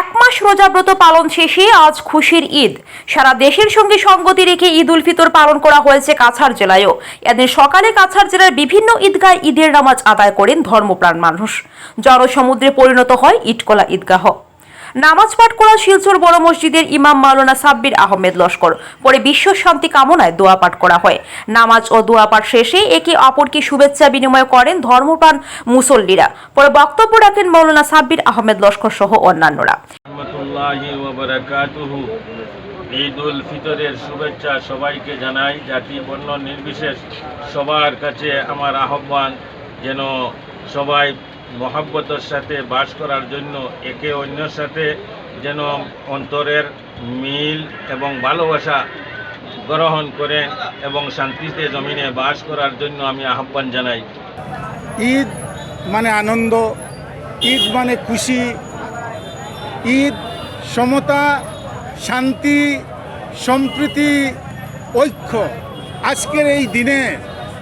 এক মাস রোজাব্রত পালন শেষে আজ খুশির ঈদ। সারা দেশের সঙ্গে সঙ্গতি রেখে ঈদ উল ফিতর পালন করা হয়েছে কাছাড় জেলায়ও। এদিন সকালে কাছাড় জেলার বিভিন্ন ঈদগাহ ঈদের নামাজ আদায় করেন ধর্মপ্রাণ মানুষ। জনসমুদ্রে পরিণত হয় ইটকলা ঈদগাহ। নামাজ পাঠ করা শিলচর বড় মসজিদের ইমাম মাওলানা সাব্বির আহমেদ লস্কর। পরে বিশ্ব শান্তি কামনায় দোয়া পাঠ করা হয়। নামাজ ও দোয়া পাঠ শেষে একে অপরকে শুভেচ্ছা বিনিময় করেন ধর্মপ্রাণ মুসল্লিরা। পরে বক্তব্য রাখেন মাওলানা সাব্বির আহমেদ লস্কর সহ অন্যান্যরা। ঈদ উল ফিতরের শুভেচ্ছা সবাইকে জানাই। জাতি বর্ণ নির্বিশেষ সবার কাছে আমার আহ্বান যেন সবাই মহাব্বতের সাথে বাস করার জন্য একে অন্যের সাথে যেন অন্তরের মিল এবং ভালোবাসা গ্রহণ করে এবং শান্তিতে জমিনে বাস করার জন্য আমি আহ্বান জানাই। ঈদ মানে আনন্দ, ঈদ মানে খুশি, ঈদ সমতা, শান্তি, সম্প্রীতি, ঐক্য। আজকের এই দিনে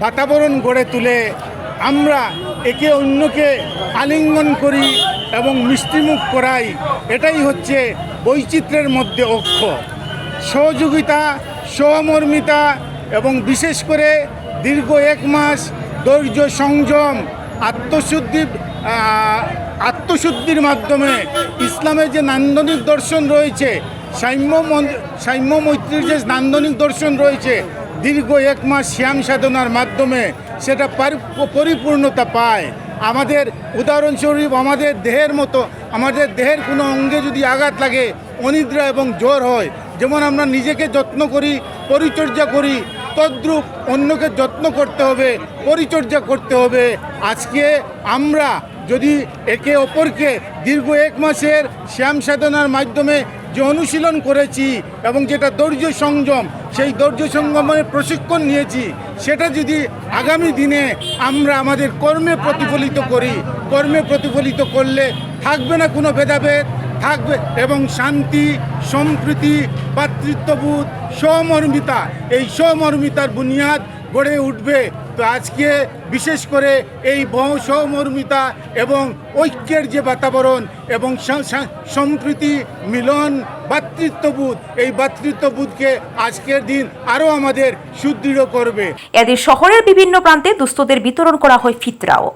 বাতাবরণ গড়ে তুলে আমরা একে অন্যকে আলিঙ্গন করি এবং মিষ্টিমুখ করাই। এটাই হচ্ছে বৈচিত্র্যের মধ্যে অক্ষ। সহযোগিতা, সহমর্মিতা এবং বিশেষ করে দীর্ঘ এক মাস ধৈর্য সংযম, আত্মশুদ্ধি আত্মশুদ্ধির মাধ্যমে ইসলামের যে নান্দনিক দর্শন রয়েছে সাম্য সাম্য মৈত্রীর যে নান্দনিক দর্শন রয়েছে দীর্ঘ এক মাস শ্যাম সাধনার মাধ্যমে সেটা পরিপূর্ণতা পায়। আমাদের উদাহরণস্বরূপ আমাদের দেহের মতো, আমাদের দেহের কোনো অঙ্গে যদি আঘাত লাগে, অনিদ্রা এবং জ্বর হয়, যেমন আমরা নিজেকে যত্ন করি, পরিচর্যা করি, তদ্রূপ অন্যকে যত্ন করতে হবে, পরিচর্যা করতে হবে। আজকে আমরা যদি একে অপরকে দীর্ঘ এক মাসের শ্যাম সাধনার মাধ্যমে যে অনুশীলন করেছি এবং যেটা ধৈর্য সংযম, সেই ধৈর্য সংযমের প্রশিক্ষণ নিয়েছি, সেটা যদি আগামী দিনে আমরা আমাদের কর্মে প্রতিফলিত করি, কর্মে প্রতিফলিত করলে থাকবে না কোনো ভেদাভেদ, থাকবে এবং শান্তি, সম্প্রীতি, ভাতৃত্ববোধ সমর্মিতা এই সমর্মিতার বুনিয়াদ গড়ে উঠবে। তো আজকে বিশেষ করে এই বংশমর্মিতা এবং ঐক্যের যে বাতাবরণ এবং সম্প্রীতি, মিলন, ভাতৃত্ববোধ, এই ভাতৃত্ববোধকে আজকের দিন আরও আমাদের সুদৃঢ় করবে। এদের শহরের বিভিন্ন প্রান্তে দুস্থদের বিতরণ করা হয় ফিতরাও।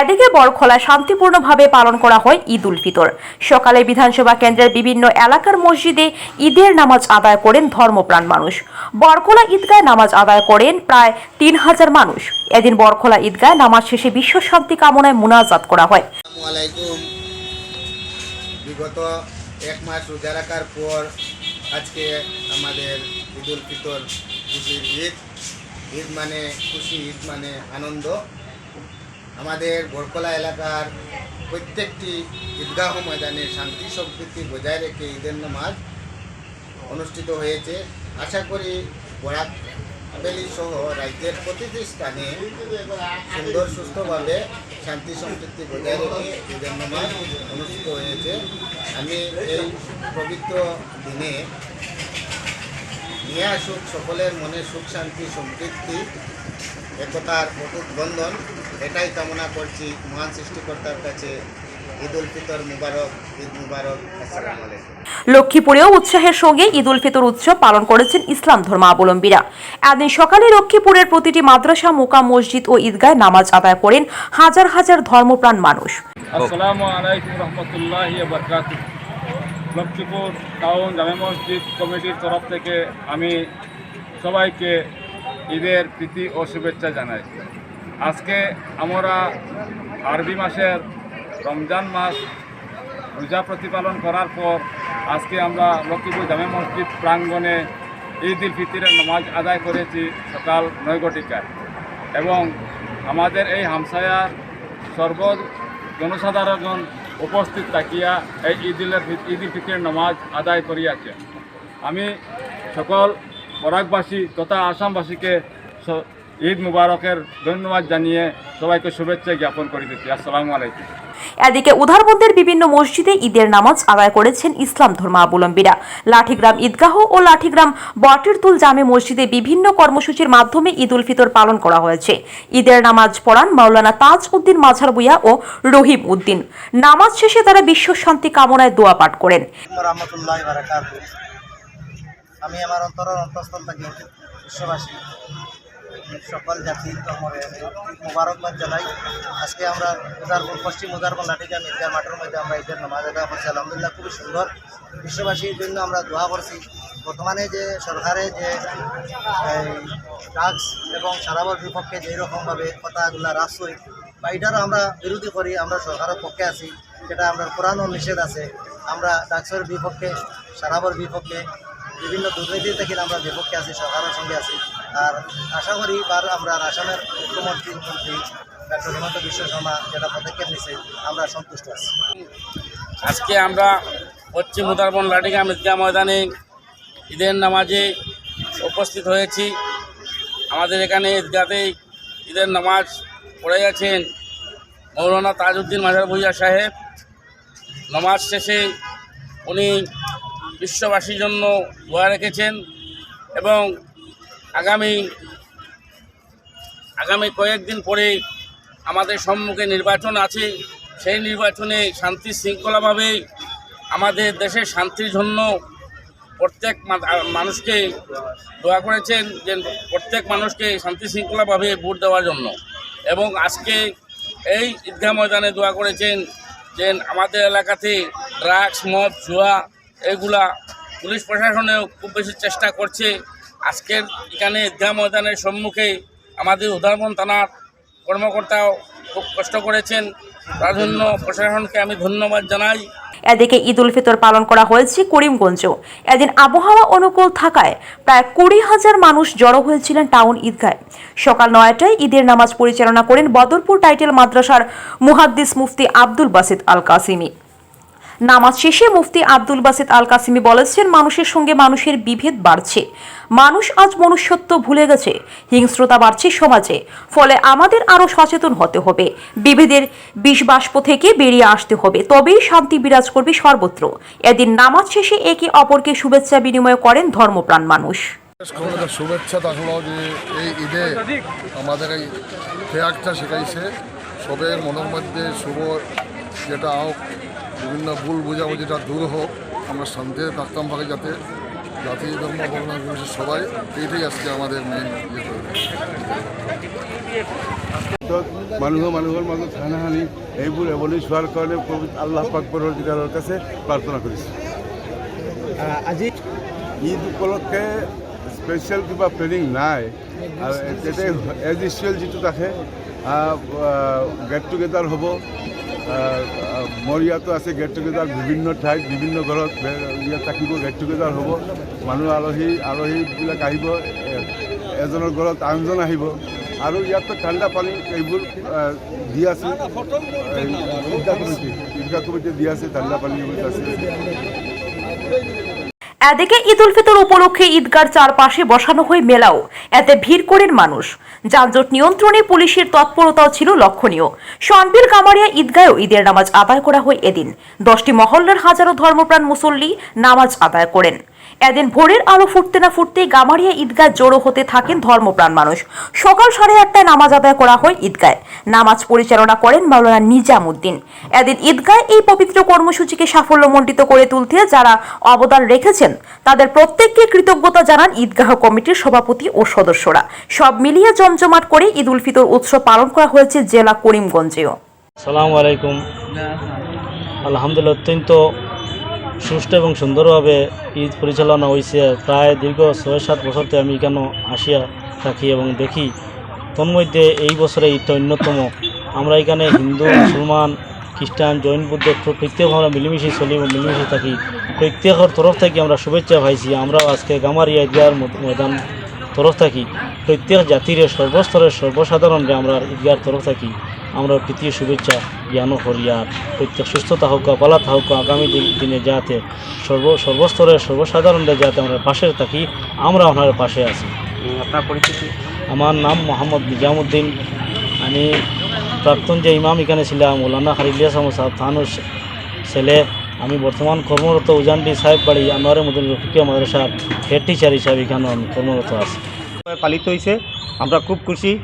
এদিকে বরখোলা শান্তিপূর্ণভাবে পালন করা হয় ঈদ উল ফিতর। সকালে বিধানসভা কেন্দ্রের বিভিন্ন এলাকার মসজিদে ঈদের নামাজ আদায় করেন ধর্মপ্রাণ মানুষ। বরখোলা ঈদগায় নামাজ আদায় করেন প্রায় তিন হাজার মানুষ। এদিন বরখোলা ঈদগায় নামাজ শেষে বিশ্ব শান্তি কামনায় মুনাজাত করা হয়। বিগত এক মাস রোজা রাখার পর আজকে আমাদের ঈদ উল ফিতর খুশির ঈদ। ঈদ মানে খুশি, ঈদ মানে আনন্দ। আমাদের বরকলা এলাকার প্রত্যেকটি ঈদগাহ ময়দানে শান্তি সম্প্রীতি বজায় রেখে ঈদের নামাজ অনুষ্ঠিত হয়েছে। আশা করি বরাক হাভেলি সহ রাজ্যের প্রতিটি স্থানে সুন্দর, সুস্থভাবে শান্তি সম্পৃক্তি বজায় রেখে ঈদের নামাজ অনুষ্ঠিত হয়েছে। আমি এই পবিত্র দিনে নিয়ে আসুক সকলের মনে সুখ, শান্তি সম্পৃক্তি একতার অটুট বন্ধন। এটাই কামনা করছি মহান সৃষ্টিকর্তার কাছে। ঈদ উল ফিতর মুবারক ঈদ মুবারক আসসালামু আলাইকুম। লক্ষ্মীপুরেও উৎসাহের সঙ্গে ঈদ উল ফিতর উৎসব পালন করেছেন ইসলাম ধর্মাবলম্বীরা। এদিন সকালে লক্ষ্মীপুরের প্রতিটি মাদ্রাসা মোকাম মসজিদ ও ঈদগায় নামাজ আদায় করেন হাজার হাজার ধর্মপ্রাণ মানুষ। আসসালামু আলাইকুম রহমতুল্লাহ লক্ষ্মীপুর টাউন জামে মসজিদ কমিটির তরফ থেকে আমি সবাইকে ঈদের প্রীতি ও শুভেচ্ছা জানাই। আজকে আমরা আরবি মাসের রমজান মাস রোজা প্রতিপালন করার পর আজকে আমরা লক্ষ্মীপুর জামে মসজিদ প্রাঙ্গণে ঈদ উল ফিতরের নামাজ আদায় করেছি সকাল নয় ঘটিকায়। এবং আমাদের এই হামসায়ার সর্ব জনসাধারণ উপস্থিত থাকিয়া এই ঈদুলের ঈদ উল ফিতরের নামাজ আদায় করিয়াছে। আমি সকল বরাকবাসী তথা আসামবাসীকে ঈদ মুবারকের ধন্যবাদ জানিয়ে সবাইকে শুভেচ্ছা জ্ঞাপন করিতেছি আসসালামু আলাইকুম। এদিকে উধারবন্দের বিভিন্ন মসজিদে ঈদের নামাজ আদায় করেছেন ইসলাম ধর্মাবলম্বীরা। লাঠিগ্রাম ঈদগাহ ও লাঠিগ্রাম বটিরতুল জামে মসজিদে বিভিন্ন কর্মসূচির মাধ্যমে ঈদ উল ফিতর পালন করা হয়েছে। ঈদের নামাজ পড়ান মাওলানা তাজ উদ্দিন মাঝার বুয়া ও রহিম উদ্দিন। নামাজ শেষে তারা বিশ্ব শান্তি কামনায় দোয়া পাঠ করেন। আমি আমার অন্তরের অন্তঃস্থল থেকে বিশ্ববাসী। সকল জাতি ধর্মের মোবারকবাদ জানাই। আজকে আমরা উদারবন পশ্চিম উদারবন লাঠিকা ঈদগাহ মাঠের মধ্যে আমরা ঈদের নামাজ আদায় করছি। আলহামদুলিল্লাহ, খুবই সুন্দর। বিশ্ববাসীর জন্য আমরা দোয়া করছি। বর্তমানে যে সরকারে যে ড্রাগস এবং সারাবার বিপক্ষে যেই রকমভাবে কথাগুলো রাষ্ট্রই বা এটারও আমরা বিরোধী করি, আমরা সরকারের পক্ষে আছি, সেটা আমরা পুরানো নিষেধ আছে। আমরা ডাক্সের বিপক্ষে, সারাবর বিপক্ষে, বিভিন্ন দুর্নীতি থেকে আমরা বিপক্ষে আছি, সরকারের সঙ্গে আছি। আর আশা করি বার আমরা আসামের মুখ্যমন্ত্রী মন্ত্রী ডক্টর হিমন্ত বিশ্ব শর্মা যেটা পদক্ষেপ নিছে আমরা সন্তুষ্ট আছি। আজকে আমরা পশ্চিম উদারবন লাঠিগাম ঈদগাহ ময়দানে ঈদের নামাজে উপস্থিত হয়েছি। আমাদের এখানে ঈদগাতে ঈদের নামাজ পড়ে গেছেন মৌলানা তাজউদ্দিন মাজার ভুইয়া সাহেব। নামাজ শেষে উনি বিশ্ববাসীর জন্য দোয়া রেখেছেন এবং আগামী আগামী কয়েকদিন পরে আমাদের সম্মুখে নির্বাচন আছে। সেই নির্বাচনে শান্তি শৃঙ্খলাভাবে আমাদের দেশের শান্তির জন্য প্রত্যেক মানুষকে দোয়া করেছেন যে প্রত্যেক মানুষকে শান্তি শৃঙ্খলাভাবে ভোট দেওয়ার জন্য। এবং আজকে এই ঈদগাহ ময়দানে দোয়া করেছেন যে আমাদের এলাকাতে ড্রাগস, মদ, জুয়া এগুলা পুলিশ প্রশাসনেও খুব বেশি চেষ্টা করছে। আজকের এখানে ঈদগাহ ময়দানের সম্মুখে আমাদের উদারবন থানার কর্মকর্তাও খুব কষ্ট করেছেন। তার জন্য প্রশাসনকে আমি ধন্যবাদ জানাই। এদিকে ঈদ উল ফিতর পালন করা হয়েছে করিমগঞ্জেও। এদিন আবহাওয়া অনুকূল থাকায় প্রায় কুড়ি হাজার মানুষ জড়ো হয়েছিলেন টাউন ঈদগায়। সকাল নয়টায় ঈদের নামাজ পরিচালনা করেন বদরপুর টাইটেল মাদ্রাসার মুহাদ্দিস মুফতি আব্দুল বাসিদ আল কাসিমি নামাজ শেষে মুফতি আব্দুল বাসিদ আল কাসিমি বলেছেন, মানুষের সঙ্গে মানুষের বিভেদ বাড়ছে। মানুষ আজ মনুষ্যত্ব ভুলে গেছে, হিংস্রতা বাড়ছে সমাজে, ফলে আমাদের আরও সচেতন হতে হবে। বিভেদের বিষবাষ্প থেকে বেরিয়ে আসতে হবে, তবেই শান্তি বিরাজ করবে সর্বত্র। এদিন নামাজ শেষে একে অপরকে শুভেচ্ছা বিনিময় করেন ধর্মপ্রাণ মানুষ। শুভেচ্ছা থাকল যে এই ঈদে আমাদের এই ত্যাগটা শেখাইছে। সবের মনের মধ্যে শুভ যেটা হোক বিভিন্ন ভুল বোঝাবুঝিটা দূর হোক আমরা শান্তিতে থাকতাম পারি যাতে। জাতি ধর্ম বর্ণ সবাই এইটাই আজকে আমাদের মেইন ইয়ে মানুহ মানুহৰ মাজত হানাহানি এইবোৰ এভলিউচ হোৱাৰ কাৰণে আল্লাহ পাক কাছে প্ৰাৰ্থনা কৰিছোঁ। আজি ঈদ উপলক্ষে স্পেচিয়েল কিবা প্লেনিং নাই। আৰু এজ ইউজুৱেল যিটো থাকে গেট টুগেডাৰ হ'ব। মোৰ ইয়াতো আছে গেট টুগেডাৰ বিভিন্ন ঠাইত বিভিন্ন ঘৰত ইয়াত থাকিব গেট টুগেডাৰ হ'ব। মানুহ আলহী আলহীবিলাক আহিব এজনৰ ঘৰত আনজন আহিব। আৰু ইয়াতো ঠাণ্ডা পানী এইবোৰ দি আছে। ঈদগাহ কমিটি ঈদগাহ কমিটিয়ে দি আছে ঠাণ্ডা পানী এইবোৰ আছে। এদিকে ঈদ উল ফিতর উপলক্ষে ঈদগার চারপাশে বসানো হয় মেলাও। এতে ভিড় করেন মানুষ। যানজট নিয়ন্ত্রণে পুলিশের তৎপরতাও ছিল লক্ষণীয়। সনবিল কামারিয়া ঈদগায়ও ঈদের নামাজ আদায় করা হয় এদিন। দশটি মহল্লার হাজারো ধর্মপ্রাণ মুসল্লি নামাজ আদায় করেন। এদিন ভোরের আলো ফুটতে না ফুটতেই গামারিয়া ঈদগাহ জড়ো হতে থাকেন ধর্মপ্রাণ মানুষ। সকাল সাড়ে আটটায় নামাজ আদায় করা হয় ঈদগায় নামাজ পরিচালনা করেন মাওলানা নিজামুদ্দিন। এদিন ঈদগায় এই পবিত্র কর্মসূচিকে সাফল্যমণ্ডিত করে তুলতে যারা অবদান রেখেছেন তাদের প্রত্যেককে কৃতজ্ঞতা জানান ঈদগাহ কমিটির সভাপতি ও সদস্যরা। সব মিলিয়ে জমজমাট করে ঈদ উল ফিতর উৎসব পালন করা হয়েছে জেলা করিমগঞ্জেও। সালামু আলাইকুম। আলহামদুলিল্লাহ অত্যন্ত সুষ্ঠু এবং সুন্দরভাবে ঈদ পরিচালনা হয়েছে প্রায় দীর্ঘ ছয় সাত বছর থেকে আমি এখানে আসিয়া থাকি এবং দেখি, তন্মধ্যে এই বছরে ঈদটা অন্যতম। আমরা এখানে হিন্দু, মুসলমান, খ্রিস্টান, জৈন, বুদ্ধ প্রত্যেক আমরা মিলেমিশে চলি এবং মিলেমিশে থাকি। প্রত্যেকের তরফ থেকে আমরা শুভেচ্ছা পাইছি। আমরা আজকে গামারিয়া ঈদগার ময়দান তরফ থাকি। প্রত্যেক জাতির সর্বস্তরের সর্বসাধারণকে আমরা ঈদগার তরফ থাকি। আমরা প্রীতি শুভেচ্ছা জ্ঞান করি আর প্রত্যেক সুস্থতা হোক পালা হোক আগামী দিন- দিনে যাতে সর্ব সর্বস্তরের সর্বসাধারণরা যাতে আমরা পাশে থাকি আমরা ওনার পাশে আছি। আপনার পরিচিতি? আমার নাম মোহাম্মদ নিজামুদ্দিন। আমি প্রাক্তন যে ইমাম এখানে ছিলাম মৌলানা খারিলিয়াস আহমদ সাহেব তাহানুর ছেলে। আমি বর্তমান কর্মরত উজানডি সাহেব বাড়ি আনোয়ারের মধ্যে রফিকিয়া মাদ্রাসার হেড টিচার হিসাবে এখানে আমি কর্মরত আছি। পালিত হয়েছে আমরা খুব খুশি।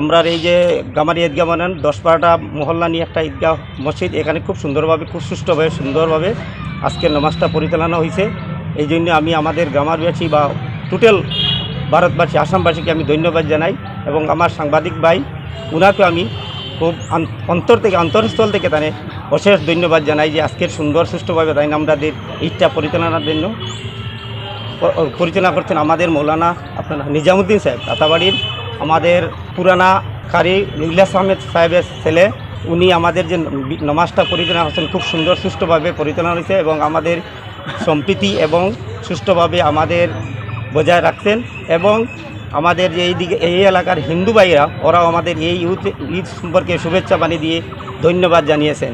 আমরা এই যে গামারি ঈদগাহ মানেন দশ বারোটা মহল্লা নিয়ে একটা ঈদগাহ মসজিদ, এখানে খুব সুন্দরভাবে, খুব সুষ্ঠুভাবে, সুন্দরভাবে আজকের নামাজটা পরিচালনা হয়েছে। এই জন্য আমি আমাদের গ্রামারবাসী বা টোটাল ভারতবাসী, আসামবাসীকে আমি ধন্যবাদ জানাই এবং আমার সাংবাদিক ভাই ওনাকে আমি খুব অন্তর থেকে, অন্তরস্থল থেকে তানে অশেষ ধন্যবাদ জানাই যে আজকের সুন্দর, সুষ্ঠুভাবে তাই আমাদের ঈদটা পরিচালনার জন্য পরিচালনা করছেন আমাদের মৌলানা আপনার নিজামুদ্দিন সাহেব, তাতাবাড়ির আমাদের পুরানা কারি ইলিয়াস আহমেদ সাহেবের ছেলে, উনি আমাদের যে নামাজটা পরিচালনা করছেন, খুব সুন্দর সুষ্ঠুভাবে পরিচালনা হয়েছে এবং আমাদের সম্প্রীতি এবং সুষ্ঠুভাবে আমাদের বজায় রাখছেন এবং আমাদের যে এই দিকে, এই এলাকার হিন্দু ভাইরা, ওরাও আমাদের এই ঈদ সম্পর্কে শুভেচ্ছা বানিয়ে দিয়ে ধন্যবাদ জানিয়েছেন।